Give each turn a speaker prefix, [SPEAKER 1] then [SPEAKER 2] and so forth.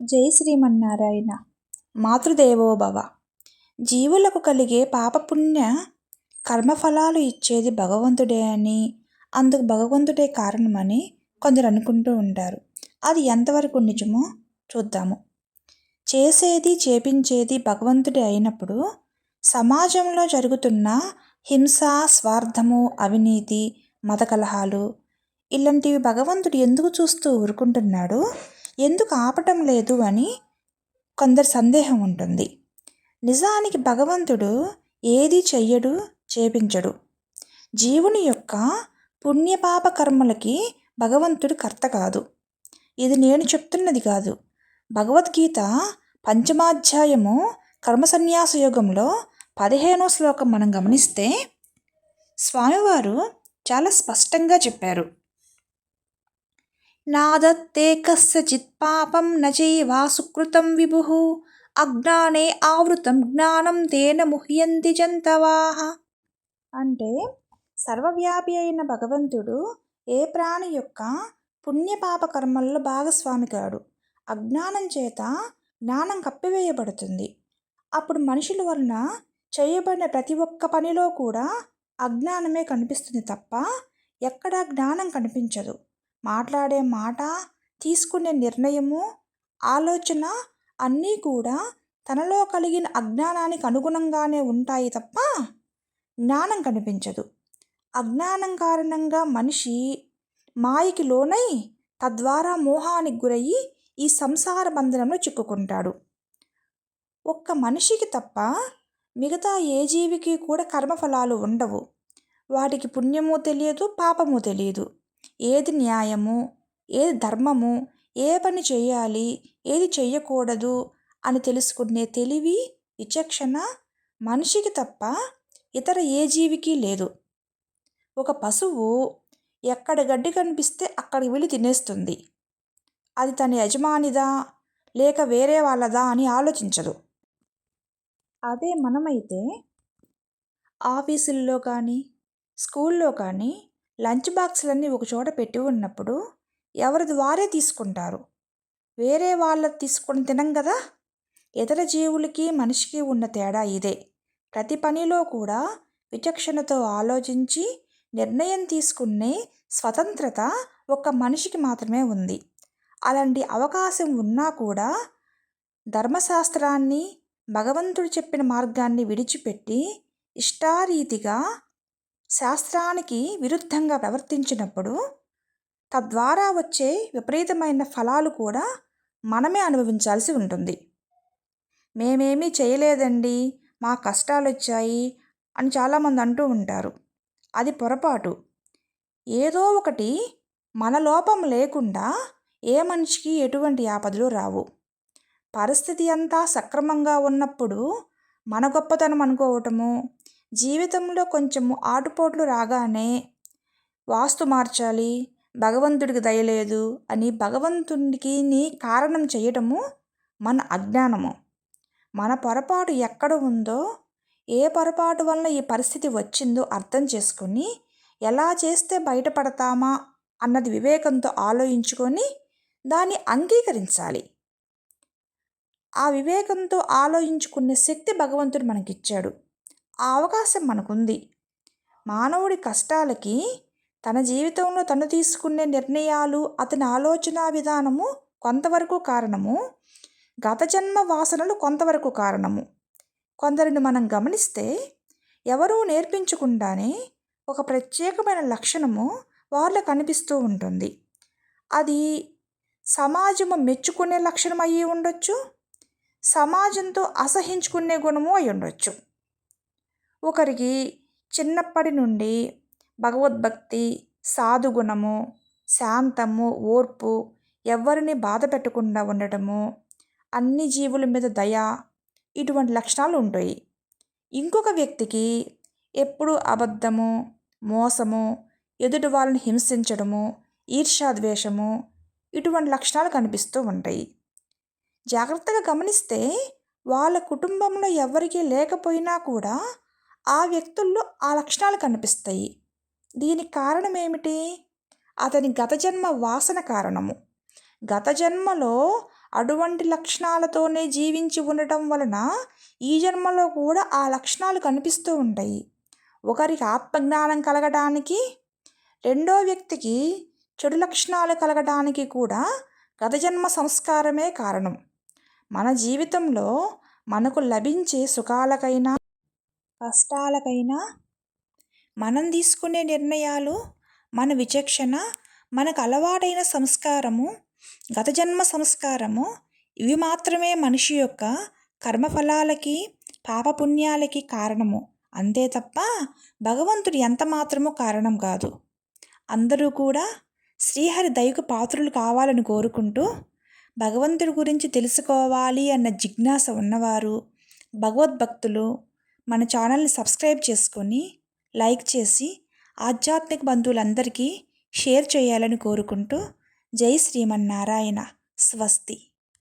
[SPEAKER 1] జై శ్రీమన్నారాయణ. మాతృదేవోభవ జీవులకు కలిగే పాపపుణ్య కర్మఫలాలు ఇచ్చేది భగవంతుడే అని అందుకు భగవంతుడే కారణమని కొందరు అనుకుంటూ ఉంటారు. అది ఎంతవరకు నిజమో చూద్దాము. చేసేది చేపించేది భగవంతుడే అయినప్పుడు సమాజంలో జరుగుతున్న హింస స్వార్థము అవినీతి మత కలహాలు ఇలాంటివి భగవంతుడు ఎందుకు చూస్తూ ఊరుకుంటున్నాడు? ఎందుకు ఆపటం లేదు అని కొందరి సందేహం ఉంటుంది. నిజానికి భగవంతుడు ఏది చెయ్యడు చేపించడు. జీవుని యొక్క పుణ్యపాప కర్మలకి భగవంతుడు కర్త కాదు. ఇది నేను చెప్తున్నది కాదు. భగవద్గీత పంచమాధ్యాయము కర్మ సన్యాస పదిహేనో శ్లోకం మనం గమనిస్తే స్వామివారు చాలా స్పష్టంగా చెప్పారు. నాదత్తే కస్యచిత్ పాపం నచైవా సుకృతం విభుః అజ్ఞానే ఆవృతం జ్ఞానం తేన ముహ్యంతి జంతవాహ అంటే సర్వవ్యాపి అయిన భగవంతుడు ఏ ప్రాణి యొక్క పుణ్యపాప కర్మల్లో భాగస్వామి కాడు అజ్ఞానం చేత జ్ఞానం కప్పివేయబడుతుంది. అప్పుడు మనుషుల వలన చేయబడిన ప్రతి ఒక్క పనిలో కూడా అజ్ఞానమే కనిపిస్తుంది తప్ప ఎక్కడా జ్ఞానం కనిపించదు. మాట్లాడే మాట తీసుకునే నిర్ణయము ఆలోచన అన్నీ కూడా తనలో కలిగిన అజ్ఞానానికి అనుగుణంగానే ఉంటాయి తప్ప జ్ఞానం కనిపించదు. అజ్ఞానం కారణంగా మనిషి మాయకి లోనై తద్వారా మోహానికి గురయ్యి ఈ సంసార బంధనంలో చిక్కుకుంటాడు. ఒక్క మనిషికి తప్ప మిగతా ఏ జీవికి కూడా కర్మఫలాలు ఉండవు. వాటికి పుణ్యము తెలియదు పాపము తెలియదు. ఏది న్యాయము ఏది ధర్మము ఏ పని చేయాలి ఏది చెయ్యకూడదు అని తెలుసుకునే తెలివి విచక్షణ మనిషికి తప్ప ఇతర ఏ జీవికి లేదు. ఒక పశువు ఎక్కడ గడ్డి కనిపిస్తే అక్కడికి వెళ్ళి తినేస్తుంది. అది తన యజమానిదా లేక వేరే వాళ్ళదా అని ఆలోచించదు. అదే మనమైతే ఆఫీసుల్లో కానీ స్కూల్లో కానీ లంచ్ బాక్సులన్నీ ఒకచోట పెట్టి ఉన్నప్పుడు ఎవరిది వారే తీసుకుంటారు. వేరే వాళ్ళ తీసుకొని తినం కదా. ఇతర జీవులకి మనిషికి ఉన్న తేడా ఇదే. ప్రతి పనిలో కూడా విచక్షణతో ఆలోచించి నిర్ణయం తీసుకునే స్వతంత్రత ఒక మనిషికి మాత్రమే ఉంది. అలాంటి అవకాశం ఉన్నా కూడా ధర్మశాస్త్రాన్ని భగవంతుడు చెప్పిన మార్గాన్ని విడిచిపెట్టి ఇష్టారీతిగా శాస్త్రానికి విరుద్ధంగా ప్రవర్తించినప్పుడు తద్వారా వచ్చే విపరీతమైన ఫలాలు కూడా మనమే అనుభవించాల్సి ఉంటుంది. మేమేమీ చేయలేదండి మా కష్టాలు వచ్చాయి అని చాలామంది అంటూ ఉంటారు. అది పొరపాటు. ఏదో ఒకటి మన లోపం లేకుండా ఏ మనిషికి ఎటువంటి ఆపదలు రావు. పరిస్థితి అంతా సక్రమంగా ఉన్నప్పుడు మన గొప్పతనం అనుకోవటము జీవితంలో కొంచెము ఆటుపోట్లు రాగానే వాస్తు మార్చాలి భగవంతుడికి దయలేదు అని భగవంతుడికి నీ కారణం చేయటము మన అజ్ఞానము. మన పొరపాటు ఎక్కడ ఉందో ఏ పొరపాటు వలన ఈ పరిస్థితి వచ్చిందో అర్థం చేసుకొని ఎలా చేస్తే బయటపడతామా అన్నది వివేకంతో ఆలోచించుకొని దాన్ని అంగీకరించాలి. ఆ వివేకంతో ఆలోచించుకునే శక్తి భగవంతుడు మనకిచ్చాడు. ఆ అవకాశం మనకుంది. మానవుడి కష్టాలకి తన జీవితంలో తను తీసుకునే నిర్ణయాలు అతని ఆలోచన విధానము కొంతవరకు కారణము. గత జన్మ వాసనలు కొంతవరకు కారణము. కొందరిని మనం గమనిస్తే ఎవరూ నేర్పించకుండానే ఒక ప్రత్యేకమైన లక్షణము వాళ్ళ కనిపిస్తూ ఉంటుంది. అది సమాజము మెచ్చుకునే లక్షణం అయ్యి ఉండొచ్చు సమాజంతో అసహించుకునే గుణము అయి ఉండొచ్చు ఒకరికి చిన్నప్పటి నుండి భగవద్భక్తి సాధుగుణము శాంతము ఓర్పు ఎవరిని బాధ పెట్టకుండా ఉండటము అన్ని జీవుల మీద దయ ఇటువంటి లక్షణాలు ఉంటాయి. ఇంకొక వ్యక్తికి ఎప్పుడు అబద్ధము మోసము ఎదుటి వాళ్ళని హింసించడము ఈర్ష్యాద్వేషము ఇటువంటి లక్షణాలు కనిపిస్తూ ఉంటాయి. జాగ్రత్తగా గమనిస్తే వాళ్ళ కుటుంబంలో ఎవరికీ లేకపోయినా కూడా ఆ వ్యక్తుల్లో ఆ లక్షణాలు కనిపిస్తాయి. దీనికి కారణం ఏమిటి అతని గత జన్మ వాసన కారణము. గత జన్మలో అటువంటి లక్షణాలతోనే జీవించి ఉండటం వలన ఈ జన్మలో కూడా ఆ లక్షణాలు కనిపిస్తూ ఉంటాయి. ఒకరికి ఆత్మజ్ఞానం కలగడానికి రెండో వ్యక్తికి చెడు లక్షణాలు కలగడానికి కూడా గత జన్మ సంస్కారమే కారణం. మన జీవితంలో మనకు లభించే సుఖాలకైనా కష్టాలకైనా మనం తీసుకునే నిర్ణయాలు మన విచక్షణ మనకు అలవాటైన సంస్కారము గత జన్మ సంస్కారము ఇవి మాత్రమే మనిషి యొక్క కర్మఫలాలకి పాపపుణ్యాలకి కారణము. అంతే తప్ప భగవంతుడు ఎంత మాత్రము కారణం కాదు. అందరూ కూడా శ్రీహరి దయకు పాత్రులు కావాలని కోరుకుంటూ భగవంతుడి గురించి తెలుసుకోవాలి అన్న జిజ్ఞాస ఉన్నవారు భగవద్భక్తులు మన ఛానల్ని సబ్స్క్రైబ్ చేసుకొని లైక్ చేసి ఆధ్యాత్మిక బంధువులందరికీ షేర్ చేయాలని కోరుకుంటూ జై శ్రీమన్నారాయణ. స్వస్తి.